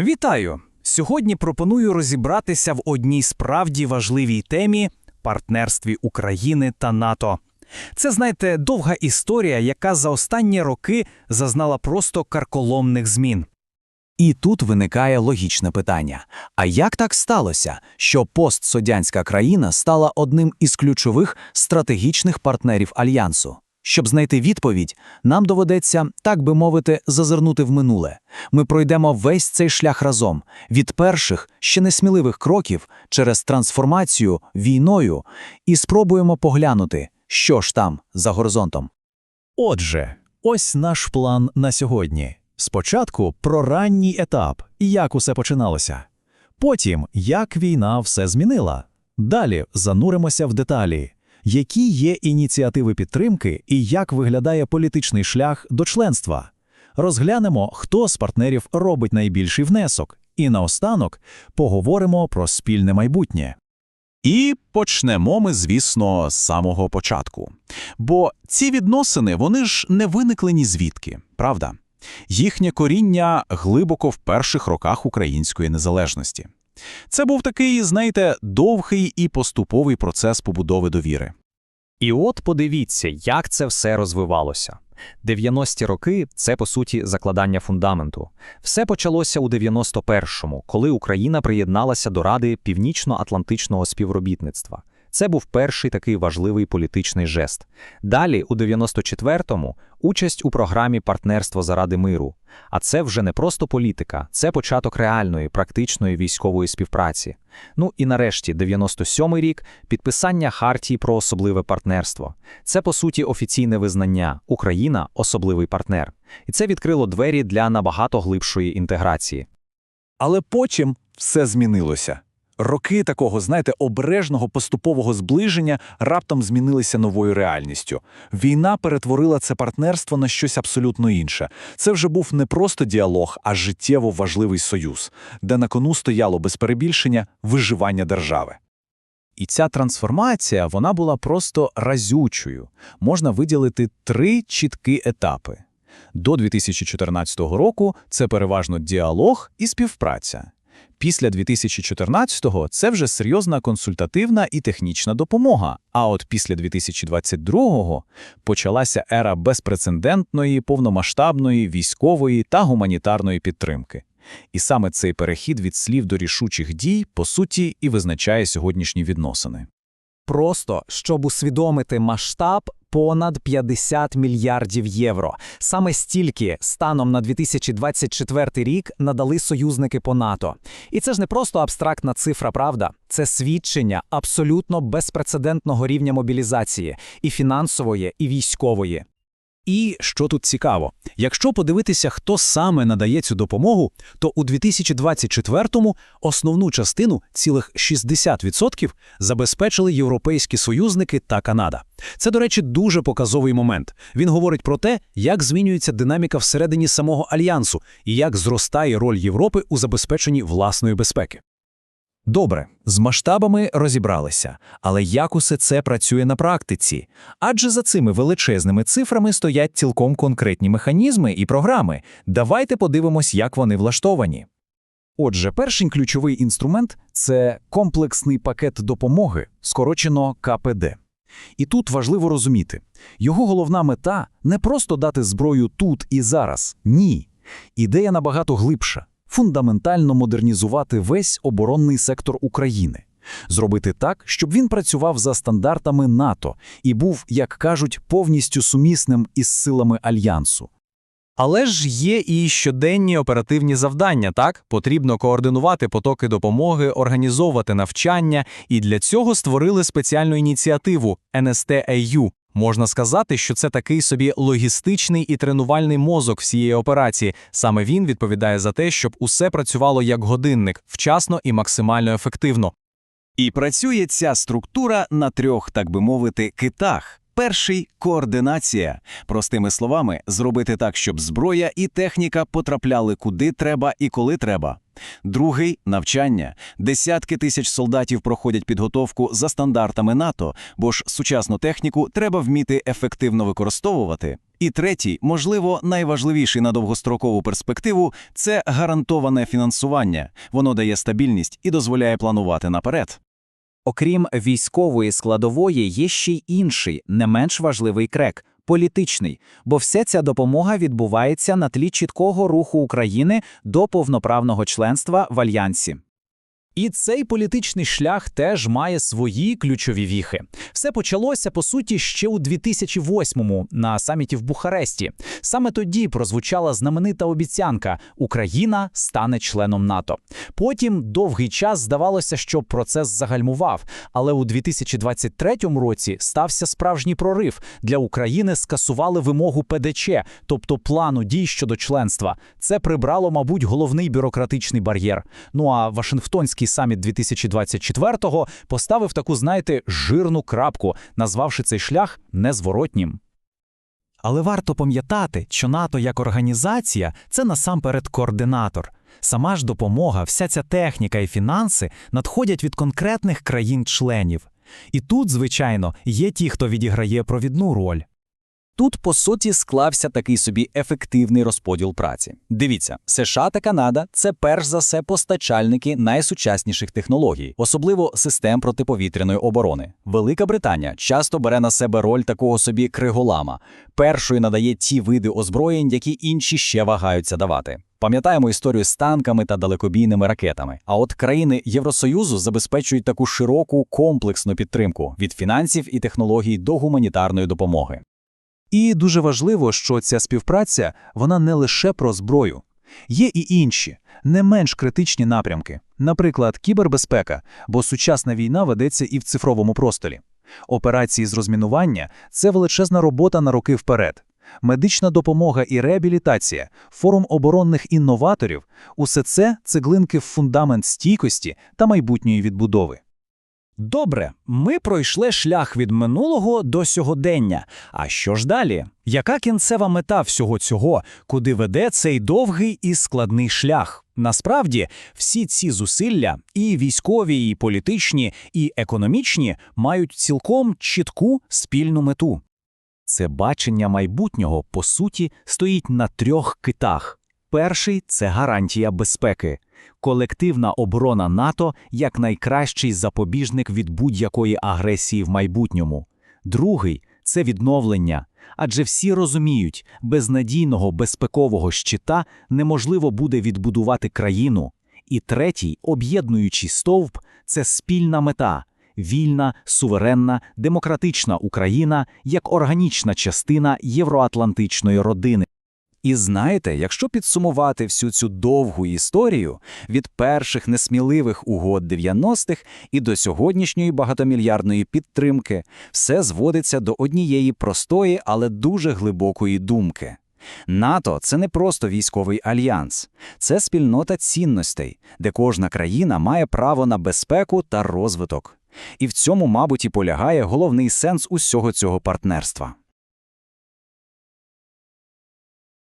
Вітаю! Сьогодні пропоную розібратися в одній справді важливій темі партнерстві України та НАТО. Це, знаєте, довга історія, яка за останні роки зазнала просто карколомних змін. І тут виникає логічне питання: а як так сталося, що постсодянська країна стала одним із ключових стратегічних партнерів альянсу? Щоб знайти відповідь, нам доведеться, так би мовити, зазирнути в минуле. Ми пройдемо весь цей шлях разом від перших, ще несміливих кроків через трансформацію війною, і спробуємо поглянути, що ж там за горизонтом. Отже, ось наш план на сьогодні. Спочатку про ранній етап, як усе починалося. Потім, як війна все змінила. Далі зануримося в деталі, які є ініціативи підтримки і як виглядає політичний шлях до членства. Розглянемо, хто з партнерів робить найбільший внесок, і наостанок поговоримо про спільне майбутнє. І почнемо ми, звісно, з самого початку. Бо ці відносини, вони ж не виникли ні звідки, правда? Їхнє коріння глибоко в перших роках української незалежності. Це був такий, знаєте, довгий і поступовий процес побудови довіри. І от подивіться, як це все розвивалося. 90-ті роки це по суті закладання фундаменту. Все почалося у 91-му, коли Україна приєдналася до Ради Північно-Атлантичного співробітництва. Це був перший такий важливий політичний жест. Далі, у 94-му, участь у програмі Партнерство заради миру. А це вже не просто політика, це початок реальної, практичної військової співпраці. Ну і нарешті, 97-й рік підписання Хартії про особливе партнерство. Це по суті офіційне визнання Україна особливий партнер. І це відкрило двері для набагато глибшої інтеграції. Але потім все змінилося. Роки такого, знаєте, обережного поступового зближення раптом змінилися новою реальністю. Війна перетворила це партнерство на щось абсолютно інше. Це вже був не просто діалог, а життєво важливий союз, де на кону стояло без перебільшення виживання держави. І ця трансформація вона була просто разючою. Можна виділити три чіткі етапи. До 2014 року це переважно діалог і співпраця. Після 2014-го це вже серйозна консультативна і технічна допомога. А от після 2022-го почалася ера безпрецедентної, повномасштабної, військової та гуманітарної підтримки. І саме цей перехід від слів до рішучих дій, по суті, і визначає сьогоднішні відносини. Просто щоб усвідомити масштаб, понад 50 мільярдів євро. Саме стільки станом на 2024 рік надали союзники по НАТО. І це ж не просто абстрактна цифра, правда, це свідчення абсолютно безпрецедентного рівня мобілізації і фінансової, і військової. І що тут цікаво, якщо подивитися, хто саме надає цю допомогу, то у 2024-му основну частину, цілих 60%, забезпечили європейські союзники та Канада. Це, до речі, дуже показовий момент. Він говорить про те, як змінюється динаміка всередині самого альянсу і як зростає роль Європи у забезпеченні власної безпеки. Добре, з масштабами розібралися, але як усе це працює на практиці? Адже за цими величезними цифрами стоять цілком конкретні механізми і програми. Давайте подивимось, як вони влаштовані. Отже, перший ключовий інструмент це комплексний пакет допомоги, скорочено КПД. І тут важливо розуміти, його головна мета не просто дати зброю тут і зараз. Ні. Ідея набагато глибша фундаментально модернізувати весь оборонний сектор України, зробити так, щоб він працював за стандартами НАТО і був, як кажуть, повністю сумісним із силами альянсу. Але ж є і щоденні оперативні завдання, так? Потрібно координувати потоки допомоги, організовувати навчання, і для цього створили спеціальну ініціативу NST-EU. Можна сказати, що це такий собі логістичний і тренувальний мозок всієї операції. Саме він відповідає за те, щоб усе працювало як годинник, вчасно і максимально ефективно. І працює ця структура на трьох, так би мовити, китах. Перший координація. Простими словами, зробити так, щоб зброя і техніка потрапляли куди треба і коли треба. Другий навчання. Десятки тисяч солдатів проходять підготовку за стандартами НАТО, бо ж сучасну техніку треба вміти ефективно використовувати. І третій, можливо, найважливіший на довгострокову перспективу це гарантоване фінансування. Воно дає стабільність і дозволяє планувати наперед. Окрім військової складової, є ще й інший, не менш важливий крек політичний, бо вся ця допомога відбувається на тлі чіткого руху України до повноправного членства в альянсі. І цей політичний шлях теж має свої ключові віхи. Все почалося по суті ще у 2008-му на саміті в Бухаресті. Саме тоді прозвучала знаменита обіцянка: Україна стане членом НАТО. Потім довгий час здавалося, що процес загальмував. Але у 2023 році стався справжній прорив. Для України скасували вимогу ПДЧ, тобто плану дій щодо членства. Це прибрало, мабуть, головний бюрократичний бар'єр. Ну а Вашингтонський саміт 2024-го поставив таку, знаєте, жирну крапку, назвавши цей шлях незворотнім. Але варто пам'ятати, що НАТО як організація це насамперед координатор. Сама ж допомога, вся ця техніка і фінанси надходять від конкретних країн-членів. І тут, звичайно, є ті, хто відіграє провідну роль. Тут, по суті, склався такий собі ефективний розподіл праці. Дивіться, США та Канада це перш за все постачальники найсучасніших технологій, особливо систем протиповітряної оборони. Велика Британія часто бере на себе роль такого собі криголама, першою надає ті види озброєнь, які інші ще вагаються давати. Пам'ятаємо історію з танками та далекобійними ракетами. А от країни Євросоюзу забезпечують таку широку комплексну підтримку від фінансів і технологій до гуманітарної допомоги. І дуже важливо, що ця співпраця вона не лише про зброю. Є і інші, не менш критичні напрямки, наприклад, кібербезпека, бо сучасна війна ведеться і в цифровому просторі. Операції з розмінування це величезна робота на роки вперед. Медична допомога і реабілітація, форум оборонних інноваторів усе це цеглинки в фундамент стійкості та майбутньої відбудови. Добре, ми пройшли шлях від минулого до сьогодення. А що ж далі? Яка кінцева мета всього цього, куди веде цей довгий і складний шлях? Насправді, всі ці зусилля, і військові, і політичні, і економічні, мають цілком чітку спільну мету. Це бачення майбутнього, по суті, стоїть на трьох китах. Перший це гарантія безпеки. Колективна оборона НАТО як найкращий запобіжник від будь-якої агресії в майбутньому. Другий це відновлення. Адже всі розуміють, без надійного безпекового щита неможливо буде відбудувати країну. І третій, об'єднуючий стовп це спільна мета вільна, суверенна, демократична Україна як органічна частина євроатлантичної родини. І знаєте, якщо підсумувати всю цю довгу історію від перших несміливих угод 90-х і до сьогоднішньої багатомільярдної підтримки, все зводиться до однієї простої, але дуже глибокої думки. НАТО це не просто військовий альянс, це спільнота цінностей, де кожна країна має право на безпеку та розвиток. І в цьому, мабуть, і полягає головний сенс усього цього партнерства.